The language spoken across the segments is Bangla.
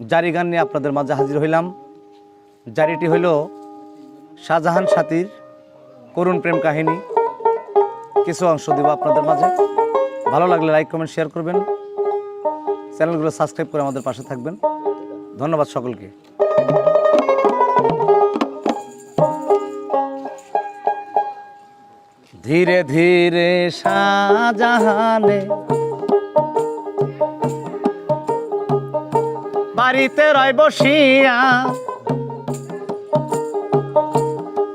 জারি গান নিয়ে আপনাদের মাঝে হাজির হইলাম। জারিটি হইল শাহজাহান সাথীর করুণ প্রেম কাহিনী। কিছু অংশ দেব আপনাদের মাঝে। ভালো লাগলে লাইক কমেন্ট শেয়ার করবেন। চ্যানেলগুলো সাবস্ক্রাইব করে আমাদের পাশে থাকবেন। ধন্যবাদ সকলকে। ধীরে ধীরে শাহজাহানে বাড়িতে রয় বসিয়া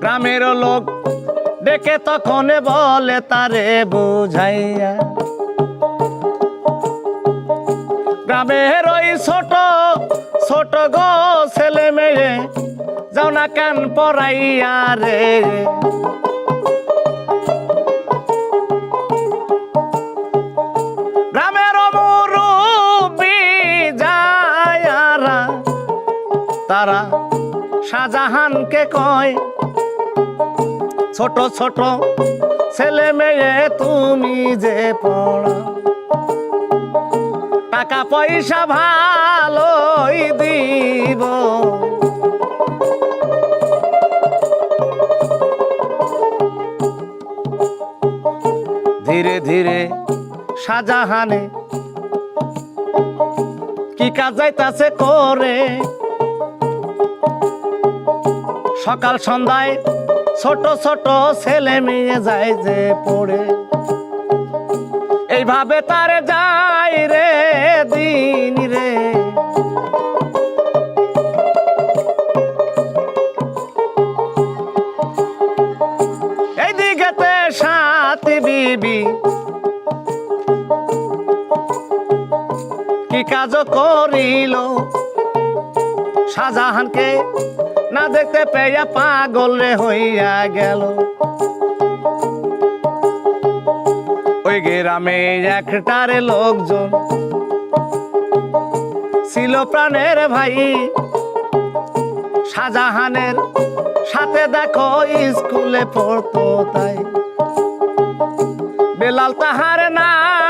গ্রামের লোক ডেকে তখন বলে তারে বুঝাইয়া। গ্রামের ওই ছোট ছোট গো ছেলে মেয়ে, যাও না কেন পড়াইয়া রে। তারা শাহজাহানকে কয়, ছোট ছোট ছেলে মেয়ে তুমি যে পড়া। টাকা পয়সা ভালোই দিব। ধীরে ধীরে শাহজাহানে কি কাজ যাইতাছে করে? সকাল সন্ধ্যায় ছোট ছোট ছেলে মেয়ে যায় যে পড়ে। এইভাবে তারে যায় রে দিন রে। সাথী বিবি। কি কাজ করিল? শাহজাহানকে না দেখতে পেয়া পাগল রে হইয়া গেল। ওই গ্রামে একটারে লোকজন ছিল প্রাণের ভাই। শাহজাহানের সাথে দেখো স্কুলে পড়তো তাই। বেলাল তাহার নামটি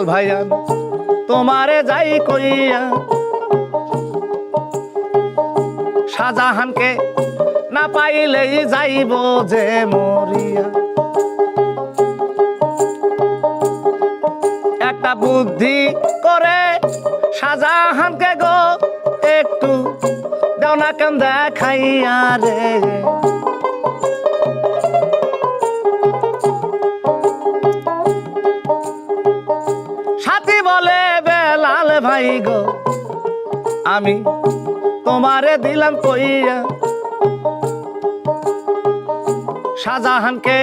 বেলাল ভাইয়ান তোমারে যাই কইয়া। শাহজাহানকে না পাইলেই যাইব যে মরিয়া। একটা বুদ্ধি করে শাহজাহানকে গো, একটু দাও না কেন দেখাইয়া রে। ভাই গো। আমি তোমারে দিলাম কইয়া। শাহজাহানকে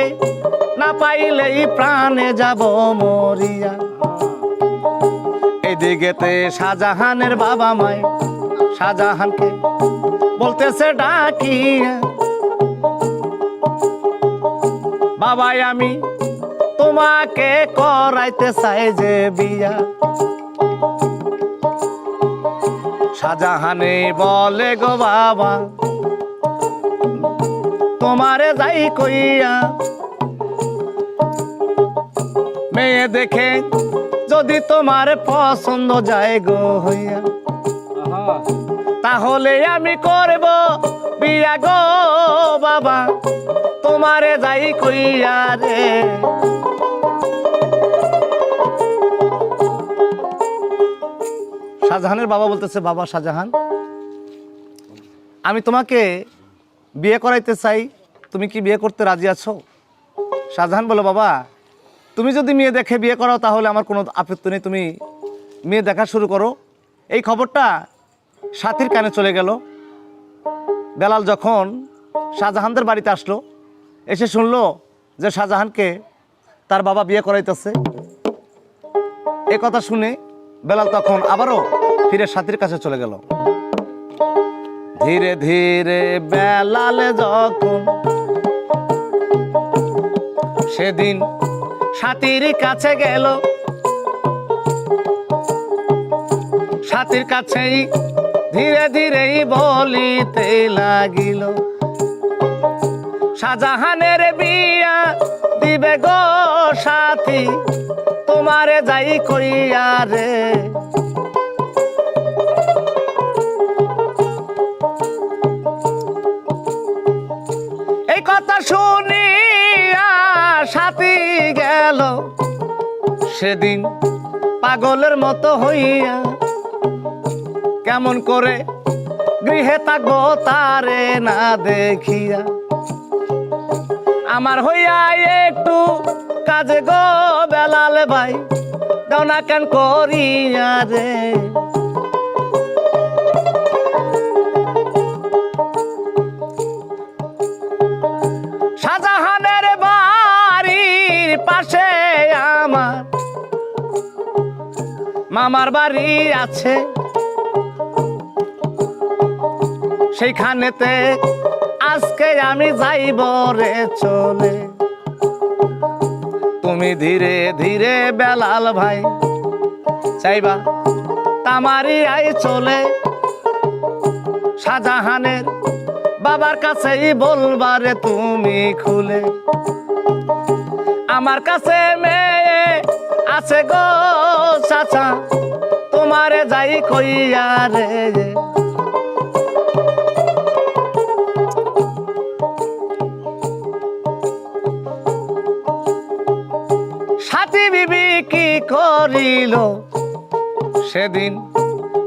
না পাইলেই প্রাণে যাব মরিয়া। এদিকেতে শাহজাহানের বাবা মাই শাহজাহানকে বলতেছে ডাকিয়া। বাবাই, আমি তোমাকে করাইতে চাই যে বিয়া। শাহজাহানে বলে গো বাবা তোমারে যাই কইয়া মেয়ে দেখে যদি তোমার পছন্দ যায় গো হইয়া তাহলে আমি করব বিয়া গো বাবা তোমারে যাই কইয়া রে। শাহজাহানের বাবা বলতেছে, বাবা শাহজাহান, আমি তোমাকে বিয়ে করাইতে চাই, তুমি কি বিয়ে করতে রাজি আছো? শাহজাহান বলো, বাবা, তুমি যদি মেয়ে দেখে বিয়ে করাও তাহলে আমার কোনো আপত্তি নেই, তুমি মেয়ে দেখা শুরু করো। এই খবরটা সাথীর কানে চলে গেল। বেলাল যখন শাহজাহানদের বাড়িতে আসলো, এসে শুনলো যে শাহজাহানকে তার বাবা বিয়ে করাইতেছে। এ কথা শুনে বেলাল তখন আবারও ফিরে সাথীর কাছে চলে গেল। ধীরে ধীরে বেলালে যখন সেদিন সাথীর কাছে গেল, সাথীর কাছেই ধীরে ধীরেই বলিতে লাগিল, শাহজাহানের বিয়া দিবে গো সাথী, তোমারে যাই কইয়া রে। সেদিন পাগলের মতো হইয়া কেমন করে গৃহে থাকব তারে না দেখিয়া। আমার হইয়া একটু কাজে গো বেলালে ভাই, দাও না কেন করিয়া রে? মামার বাড়ি আছে। সেইখানেতে আজকে আমি যাইব রে চলে। তুমি ধীরে ধীরে বেলাল ভাই, চাইবা তামারি আই চলে। শাহজাহানের বাবার কাছেই বলবারে তুমি খুলে। আমার কাছে মেয়ে আছে গো চাচা। তোমারে যাই কইয়া রে। বিবি কি করিল? সেদিন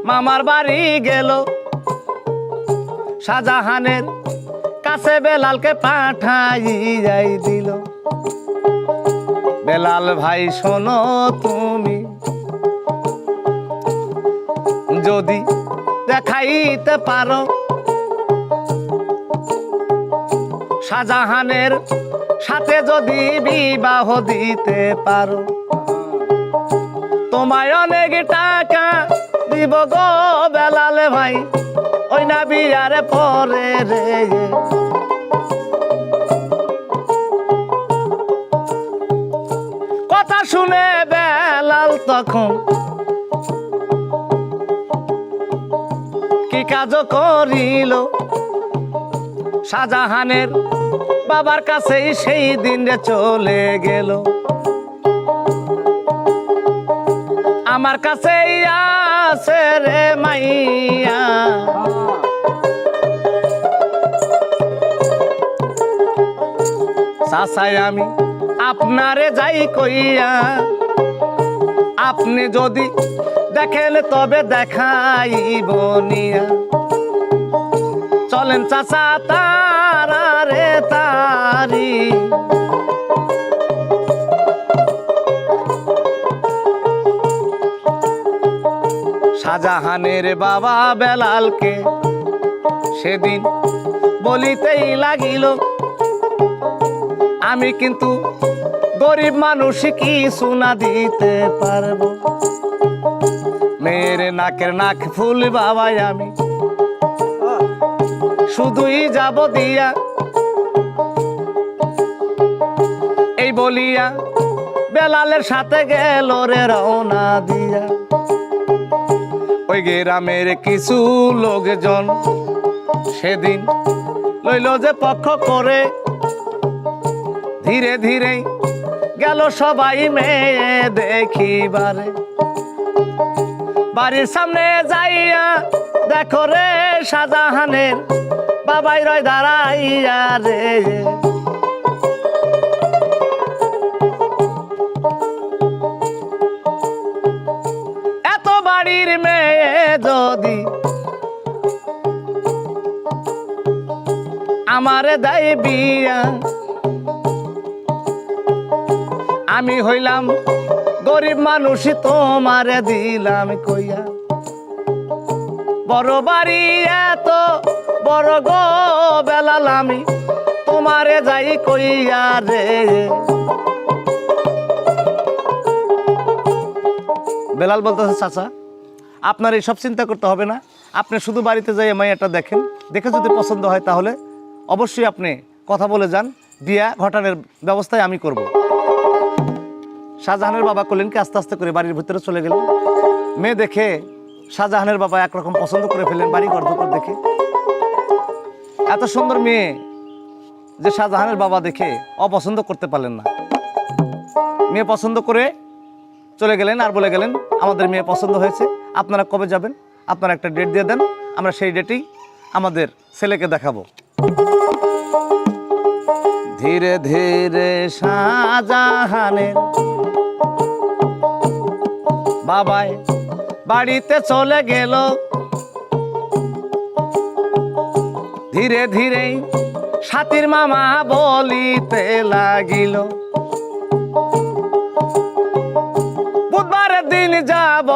মামার বাড়ি গেল। শাহজাহানের কাছে বেলালকে পাঠাই যাই দিল। বেলাল ভাই, শোনো তুমি। যদি দেখাইতে পারো। শাহজাহানের সাথে যদি বিবাহ দিতে পারো। তোমায় অনেক টাকা দিব গো বেলালে ভাই, ওই না বিয়ার পরে রে। কথা শুনে বেলাল তখন কাজ করিল। শাহজাহানের বাবার কাছেই সেই দিন চলে গেল। আমার কাছেই আছে রে মাইয়া। চাচাই, আমি আপনারে যাই কইয়া। আপনি যদি দেখেন তবে দেখাইব নিয়া। চলেন চাচা, তারা রে তারি। শাহজাহানের বাবা বেলালকে সেদিন বলিতেই লাগিল, আমি কিন্তু গরিব মানুষ কি সোনা দিতে পারব। মেয়ের নাকের নাক ফুল বাবাই আমি শুধুই যাব দিয়া। এই বলিয়া বেলালের সাথে গেল রে রওনা দিয়া। ওই গ্রামের কিছু লোকজন সেদিন লইল যে পক্ষ করে। ধীরে ধীরে গেল সবাই মেয়ে দেখিবারে। বাড়ির সামনে যাইয়া দেখো রে শাহজাহানের বাবাই রয় দাঁড়াইয়া রে। এত বাড়ির মেয়ে যদি আমারে দেয় বিয়া, আমি হইলাম গরিব মানুষ, তোমারে দিলাম কইয়া। বড় বাড়ি এত গো বেলাল, আমি তোমারে যাই কইয়া রে। বেলাল বলতেছে, চাচা, আপনার এই সব চিন্তা করতে হবে না। আপনি শুধু বাড়িতে যাই মাইয়াটা দেখেন। দেখে যদি পছন্দ হয় তাহলে অবশ্যই আপনি কথা বলে যান। বিয়া ঘটানোর ব্যবস্থায় আমি করব। শাহজাহানের বাবা কলিনকে আস্তে আস্তে করে বাড়ির ভিতরে চলে গেলেন। মেয়ে দেখে শাহজাহানের বাবা একরকম পছন্দ করে ফেলেন বাড়ি গর্ধকর দেখে। এত সুন্দর মেয়ে যে শাহজাহানের বাবা দেখে অপছন্দ করতে পারলেন না। মেয়ে পছন্দ করে চলে গেলেন আর বলে গেলেন, আমাদের মেয়ে পছন্দ হয়েছে, আপনারা কবে যাবেন? আপনারা একটা ডেট দিয়ে দেন, আমরা সেই ডেটেই আমাদের ছেলেকে দেখাবো। ধীরে ধীরে শাহজাহানের বাবাই বাড়িতে চলে গেল। ধীরে ধীরে সাতির মামা বলিতে লাগিল। বুধবারের দিন যাব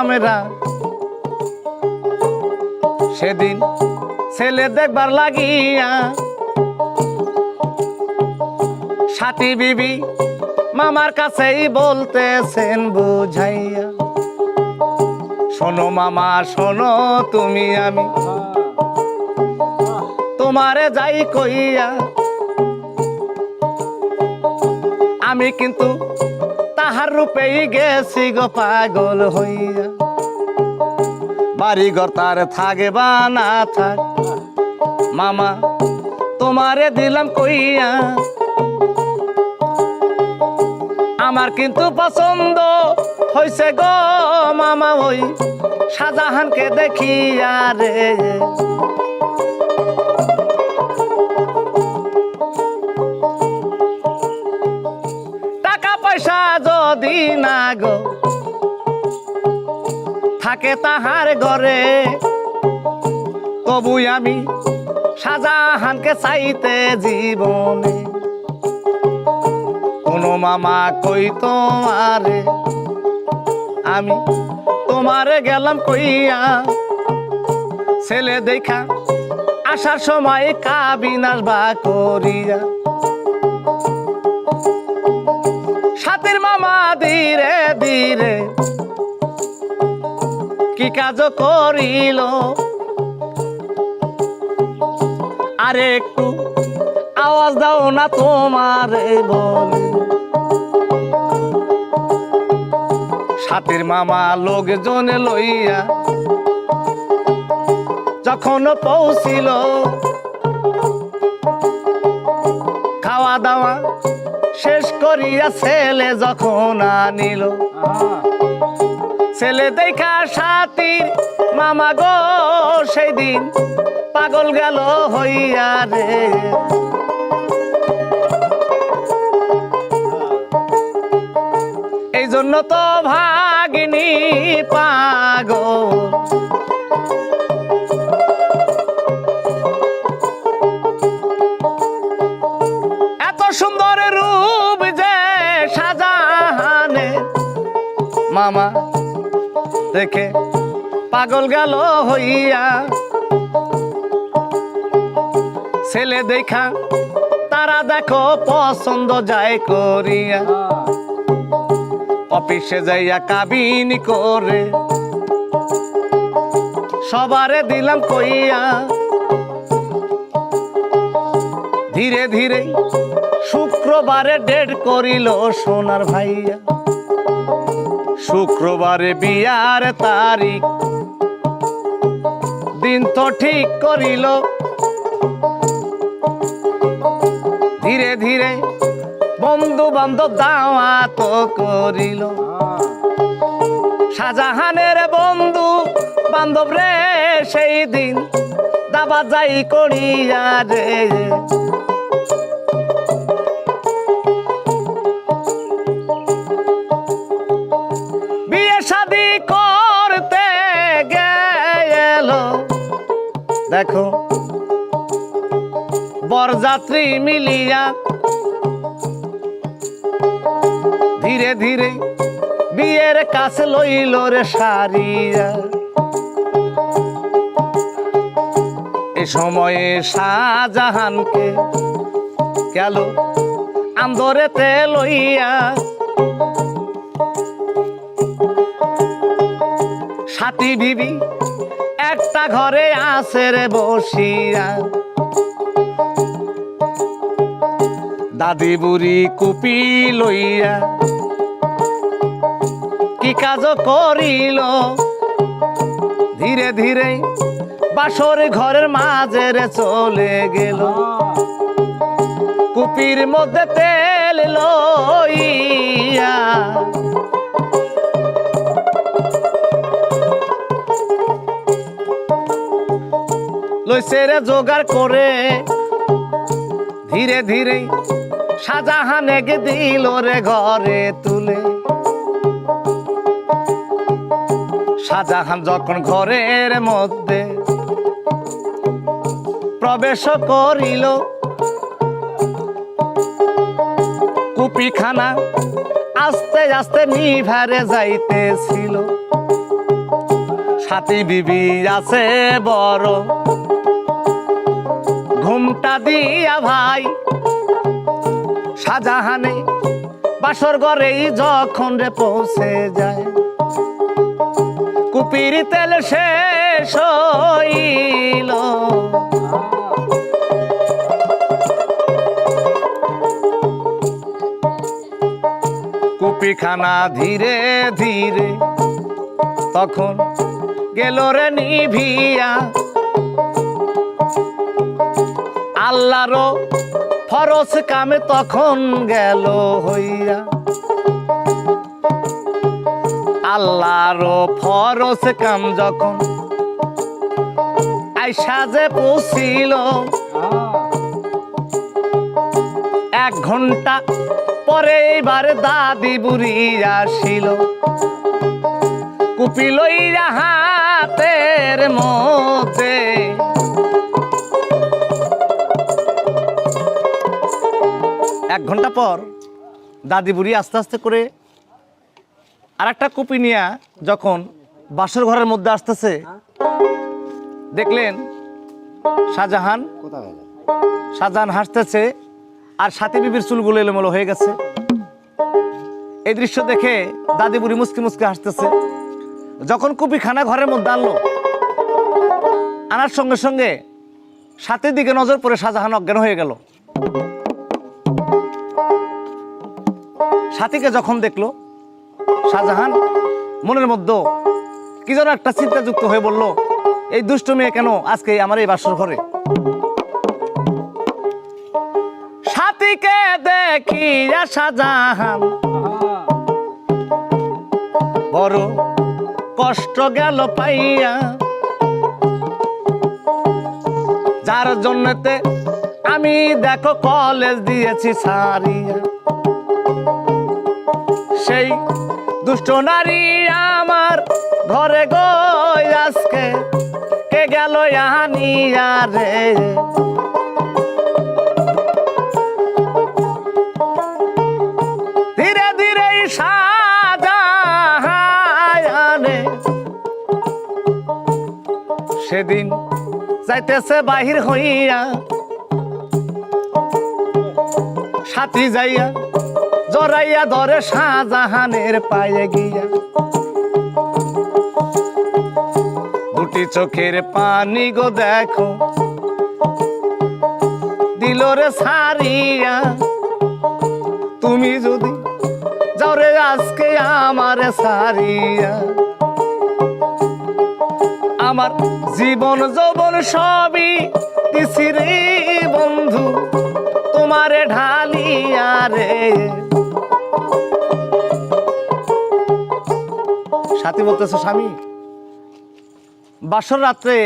আমরা। সেদিন ছেলে দেখবার লাগিয়া সাথী বিবি মামার কাছেই বলতেছেন, বুঝাইয়া, শোনো মামা, শোনো তুমি আমি। তোমারে যাই কইয়া, আমি কিন্তু তাহার রূপেই গেছি গো পাগল হইয়া। বাড়ি ঘর তার থাকে বা না থাক, মামা তোমারে দিলাম কইয়া। আমার কিন্তু পছন্দ হইছে গো মামা ওই শাহজাহানকে দেখিয়া রে। যদি না গো। থাকে তাহার ঘরে তবু আমি শাহজাহানকে চাইতে জীবনে। কোনো মামা কই তোমারে, আমি তোমারে গেলাম কইয়া। ছেলে দেখা আসার সময় কাবিনাস বা করিয়া। সাতের মামা ধীরে ধীরে কি কাজ করিল? আরে একটু আওয়াজ দাও না তোমার বলে। মামা লোকজন লইয়া যখন পৌঁছিল, খাওয়া দাওয়া করিয়া ছেলে যখন আনিল। ছেলে দেখা সাতির মামা গো সেই দিন পাগল গেল হইয়া রে। এই জন্য তো ভাগিনী পাগল। এত সুন্দর মামা। দেখে পাগল গেল হইয়া। ছেলে দেখা, তারা দেখো পছন্দ যায় করিয়া। অফিসে যাইয়া কাবিন করে। সবারে দিলাম কইয়া। ধীরে ধীরে শুক্রবারে ডেট করিল সোনার ভাইয়া। শুক্রবারে বিয়ার তারিখ। দিন তো ঠিক করিল। ধীরে ধীরে বন্ধু বান্ধব দাওয়াত করিল। শাহজাহানের বন্ধু বান্ধব রে, সেই দিন দাবা যাই করিয়া রে। দেখো। বরযাত্রী মিলিয়া ধীরে ধীরে বিয়ের কাছে লইল রে সারিয়া। এ সময়ে শাহজাহানকে গেল আন্দরেতে লইয়া। সাথী বিবি একটা ঘরে আছে রে বসিয়া দাদি বুড়ি কুপি লইয়া কি কাজ করিল? ধীরে ধীরে বাসর ঘরের মাঝে রে চলে গেল। কুপির মধ্যে তেল লইয়া লইছে জোগাড় করে। ধীরে ধীরে শাহজাহানে দিল রে ঘরে তুলে। শাহজাহান যখন ঘরের মধ্যে প্রবেশ করিল, কুপিখানা আস্তে আস্তে নিভারে যাইতেছিল। সাথী বিবি আছে বড়। ঘুমটা দিয়া ভাই। শাহজাহানে বাসর ঘরেই যখন রে পৌঁছে যায়, কুপির তেল শেষ হইল। কুপিখানা ধীরে ধীরে তখন গেল রে নিভিয়া আল্লাহরও ফরস কামে তখন গেল হইয়া। আল্লাহরও ফরস কাম যখন আইসা যে পৌঁছিল, এক ঘণ্টা পরে এবার দাদি বুড়ি আসিল। কুপি লইয়া হাতের মধ্যে এক ঘণ্টা পর দাদি বুড়ি আস্তে আস্তে করে আর একটা কুপি নিয়ে যখন বাসর ঘরের মধ্যে আসতেছে, দেখলেন শাহজাহান শাহজাহান হাসতেছে আর সাথী বিবির চুলগুলো এলোমেলো হয়ে গেছে। এই দৃশ্য দেখে দাদি বুড়ি মুসকি মুসকি হাসতেছে। যখন কুপি খানা ঘরের মধ্যে আনলো, আনার সঙ্গে সঙ্গে সাথের দিকে নজর পড়ে শাহজাহান অজ্ঞান হয়ে গেল। সাথীকে যখন দেখল, শাহজাহান মনের মধ্যে কি যেন একটা চিন্তাযুক্ত হয়ে বলল, এই দুষ্ট মেয়ে কেন আজকে আমার এই বাসর ঘরে? সাথীকে দেখি শাহজাহান বড় কষ্ট গেল পাইয়া। যার জন্যতে আমি দেখো কলেজ দিয়েছি সারিয়া। সেই দুষ্ট নারী আমার ঘরে গই আজকে। কে গেল আনিয়া রে ধীরে ধীরে সাজাহানে সেদিন যাইতেছে বাহির হইয়া। সাথী যাইয়া জরাইয়া ধরে শাহজাহানের পায়ে গিয়া। দুটি চোখের পানি গো দেখো। দিল রে সারিয়া, তুমি যদি যাও রে আজকে আমার সারিয়া। আমার জীবন যৌবন সবই দিছি রে বন্ধু, তোমারে ঢালিয়া রে। সাথী বলতেছে স্বামী? বাসর রাত্রে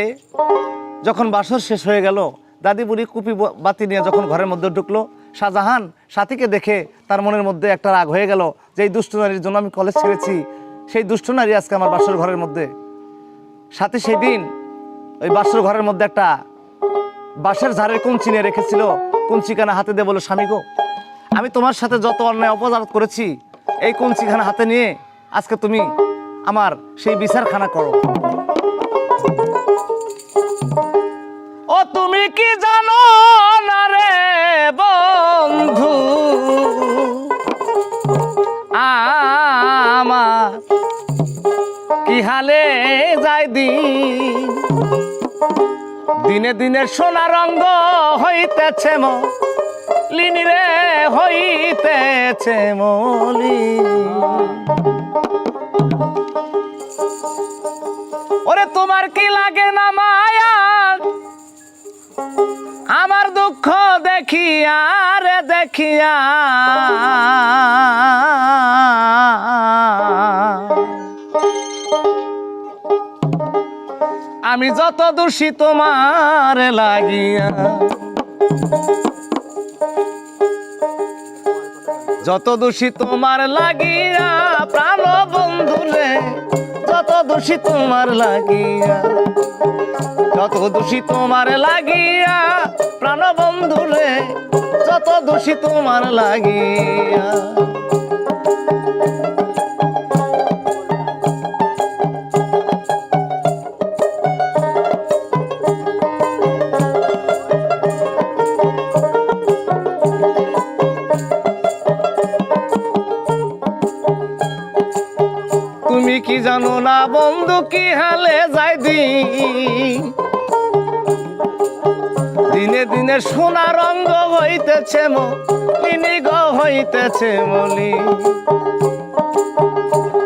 যখন বাসর শেষ হয়ে গেল, দাদি বুড়ি কুপি বাতি নিয়ে যখন ঘরের মধ্যে ঢুকলো, শাহজাহান সাথীকে দেখে তার মনের মধ্যে একটা রাগ হয়ে গেল যে এই দুষ্ট নারীর জন্য আমি কলেজ ছেড়েছি। সেই দুষ্ট নারী আজকে আমার বাসর ঘরের মধ্যে। সাথে সেই দিন ওই বাসর ঘরের মধ্যে একটা বাঁশের ঝাড়ের কুঞ্চি নিয়ে রেখেছিল। কুঞ্চিখানা হাতে দিয়ে বলো স্বামী গো, আমি তোমার সাথে যত অন্যায় অপচার করেছি, এই কুঞ্চিখানা হাতে নিয়ে আজকে তুমি আমার সেই বিচারখানা করো। ও, তুমি কি জানো না রে বন্ধু? আমার কি হালে যাই দিন? দিনে দিনে সোনা রঙ্গ হইতেছে মো লিনি রে হইতেছে মলি ওরে তোমার কি লাগে না মায়া? আমার দুঃখ দেখিয়া রে দেখিয়া। আমি যত দোষী তোমার লাগিয়া, যত দোষী তোমার লাগিয়া প্রাণ বন্ধুরে যত দোষী তোমার লাগিয়া যত দোষী তোমার লাগিয়া প্রাণ বন্ধুরে যত দোষী তোমার লাগিয়া। তুমি কি জানো না বন্ধু, কি হালে যাই দিন? দিনে দিনে সোনা রঙ্গ হইতেছে মলিনী গ হইতেছে মলি।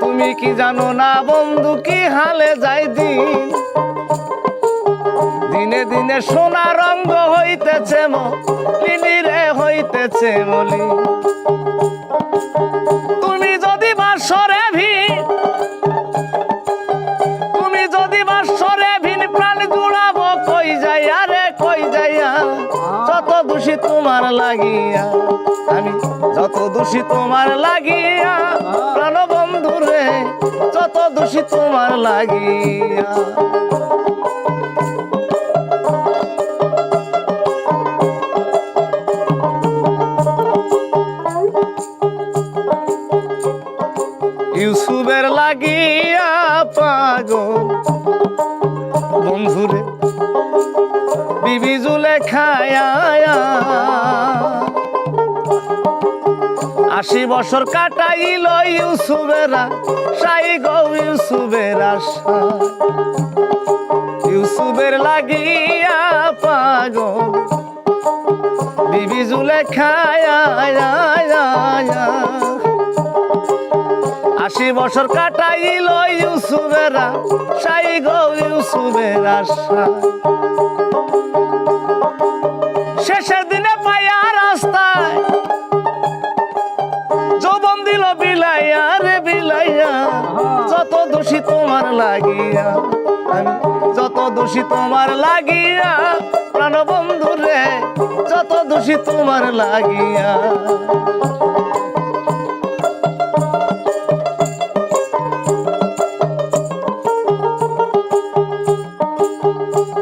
তুমি কি জানো না বন্ধু, কি হালে যাই দিন? দিনে দিনে সোনা রঙ্গ হইতেছে মলিনী রে হইতেছে মলি। তুমি তোমার লাগিয়া আমি যত দোষী তোমার লাগিয়া প্রাণ বন্ধু রে যত দোষী তোমার লাগিয়া। আশি বছর কাটাইল ইউসুফেরা, সাই গো ইউসুফের আশা ইউসুফের লাগিয়া পাগল, বিবি জুলে খায়া আশি বছর কাটাইল ইউসুফেরা, সাই গো ইউসুফের যত দোষী তোমার লাগিয়া, আমি যত দোষী তোমার লাগিয়া প্রাণ বন্ধু রে, যত দোষী তোমার লাগিয়া।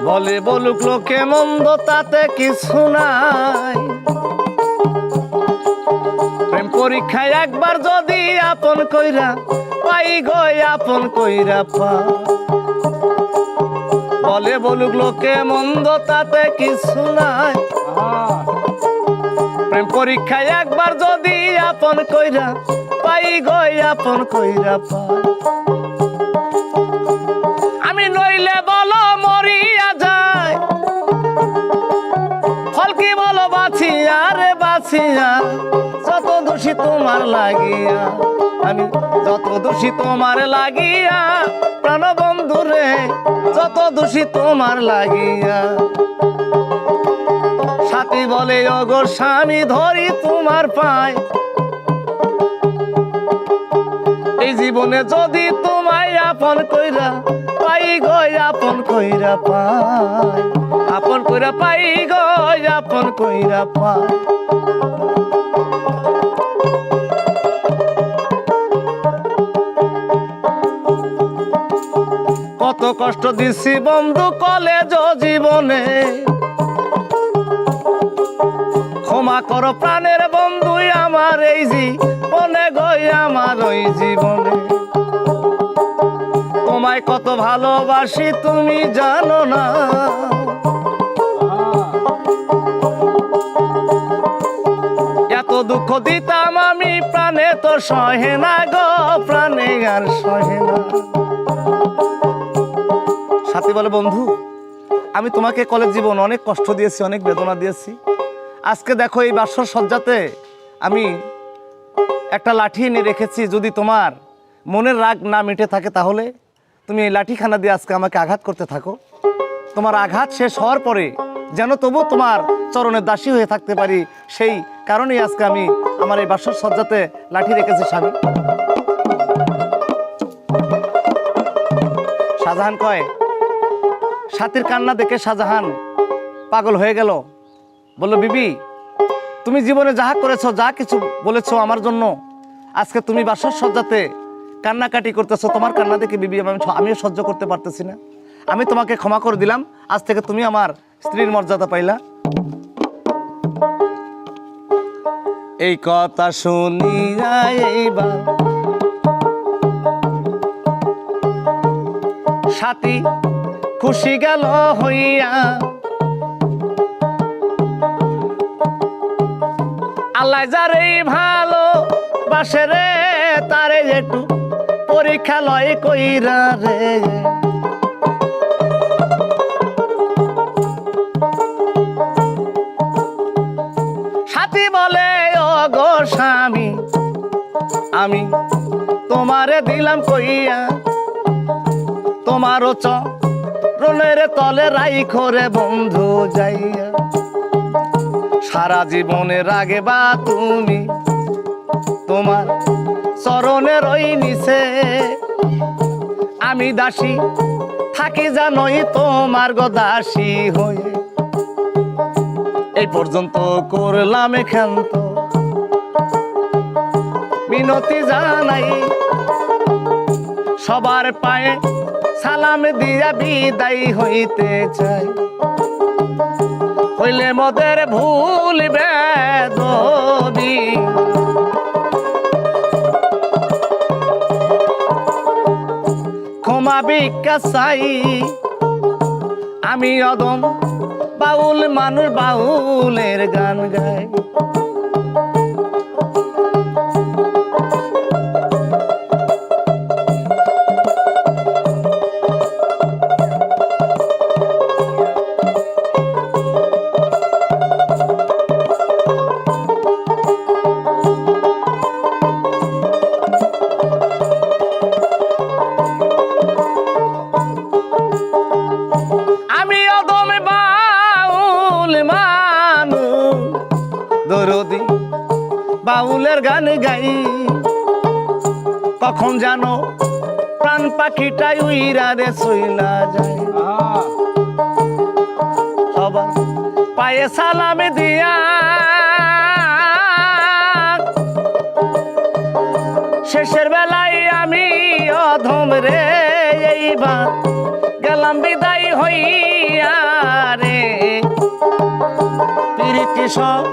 বলে বলুক লোকে মন্দ, তাতে কিছু নাই। প্রেম পরীক্ষায় একবার যদি আপন কইরা, পাই গই আপন কইরা পা। বলে বলুক লোকে মন্দ, তাতে কিছু নাই। প্রেম পরীক্ষায় একবার যদি আপন কইরা, পাই গই আপন কইরা পা। আমি নইলে বলো মরিয়া যায়। ফল কি বলো বাছিয়া রে বাছিয়া দোষী তোমার লাগিয়া, আমি যত দোষী তোমার লাগিয়া, প্রাণ বন্ধু রে, যত দোষী তোমার লাগিয়া। সাথী বলে, অগর স্বামী ধরি তোমার পায়। এই জীবনে যদি তোমায় আপন কইরা পাই গই আপন কইরা পাই। আপন কইরা পাই গই আপন কইরা পাই। কত কষ্ট দিছি বন্ধু কলেজ জীবনে। ক্ষমা করো প্রাণের বন্ধু আমার এই জীবনে গই আমার ওই জীবনে। তোমায় কত ভালোবাসি তুমি জানো না। এত দুঃখ দিতাম আমি, প্রাণে তো সহে না গো, প্রাণে আর সহে না। সাথী বলে, বন্ধু, আমি তোমাকে কলেজ জীবন অনেক কষ্ট দিয়েছি, অনেক বেদনা দিয়েছি। আজকে দেখো এই বাসর সজ্জাতে আমি একটা লাঠি এনে রেখেছি, যদি তোমার মনের রাগ না মিটে থাকে তাহলে তুমি এই লাঠিখানা দিয়ে আজকে আমাকে আঘাত করতে থাকো। তোমার আঘাত শেষ হওয়ার পরে যেন তবু তোমার চরণের দাসী হয়ে থাকতে পারি, সেই কারণেই আজকে আমি আমার এই বাসর সজ্জাতে লাঠি রেখেছি, স্বামী। শাহজাহান কয় সাথীর কান্না দেখে শাহজাহান পাগল হয়ে গেল। বলল, বিবি, তুমি জীবনে যাহা করেছ, যা কিছু বলেছ আমার জন্য, আজকে তুমি বাসর সজ্জাতে কান্নাকাটি করতেছো। তোমার কান্না দেখে, বিবি, আমি আমিও সহ্য করতে পারতেছি না। আমি তোমাকে ক্ষমা করে দিলাম। আজ থেকে তুমি আমার স্ত্রীর মর্যাদা পাইলা। এই কথা এইবার। সাথী খুশি গেল হইয়া। আল্লাহ যারে ভালো বাসে রে, তারে একটু পরীক্ষা লয় কইরা রে। সাথী বলে ও গো স্বামী, আমি তোমারে দিলাম কইয়া। তোমারও চ রনের তলে রাই খরে বন্ধু যাইয়া। সারা জীবনে রাগে বা তুমি, তোমার চরণে রই নিছে আমি দাসী, থাকি জানই তোমার গো দাসী হয়ে। এই পর্যন্ত করলাম এখান্ত। মিনতি জানাই, সবার পায়ে সালাম দিয়া বিদায় হইতে চাই। হইলে মদের ভুল বেদবি। ক্ষমা ভিক্ষা চাই। আমি অদম বাউল মানুষ, বাউলের গান গাই। রে যায় পায়ে সালামে দিয়া শেষের বেলায় আমি অধম রে, এইবার গেলাম বিদায় হইয়া রে। প্রীতি সব